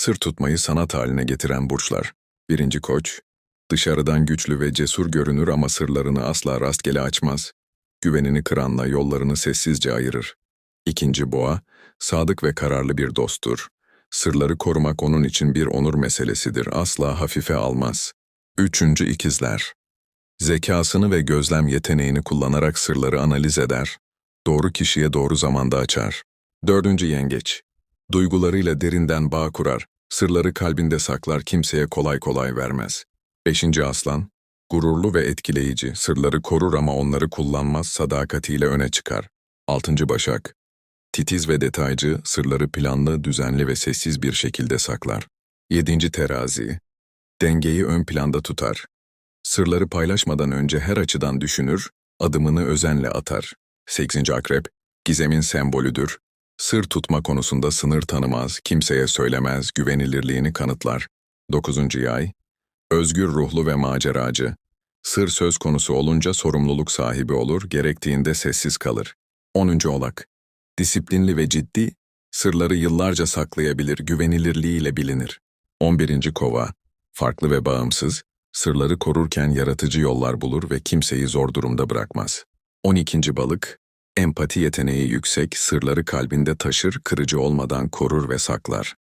Sır tutmayı sanat haline getiren burçlar. Birinci koç, dışarıdan güçlü ve cesur görünür ama sırlarını asla rastgele açmaz. Güvenini kıranla yollarını sessizce ayırır. İkinci boğa, sadık ve kararlı bir dosttur. Sırları korumak onun için bir onur meselesidir, asla hafife almaz. Üçüncü ikizler, zekasını ve gözlem yeteneğini kullanarak sırları analiz eder, doğru kişiye doğru zamanda açar. Dördüncü yengeç, duygularıyla derinden bağ kurar, sırları kalbinde saklar, kimseye kolay kolay vermez. Beşinci aslan, gururlu ve etkileyici, sırları korur ama onları kullanmaz, sadakatiyle öne çıkar. Altıncı başak, titiz ve detaycı, sırları planlı, düzenli ve sessiz bir şekilde saklar. Yedinci terazi, dengeyi ön planda tutar. Sırları paylaşmadan önce her açıdan düşünür, adımını özenle atar. Sekizinci akrep, gizemin sembolüdür. Sır tutma konusunda sınır tanımaz, kimseye söylemez, güvenilirliğini kanıtlar. Dokuzuncu yay, özgür ruhlu ve maceracı. Sır söz konusu olunca sorumluluk sahibi olur, gerektiğinde sessiz kalır. Onuncu olak, disiplinli ve ciddi, sırları yıllarca saklayabilir, güvenilirliğiyle bilinir. On birinci kova, farklı ve bağımsız, sırları korurken yaratıcı yollar bulur ve kimseyi zor durumda bırakmaz. 12. balık, empati yeteneği yüksek, sırları kalbinde taşır, kırıcı olmadan korur ve saklar.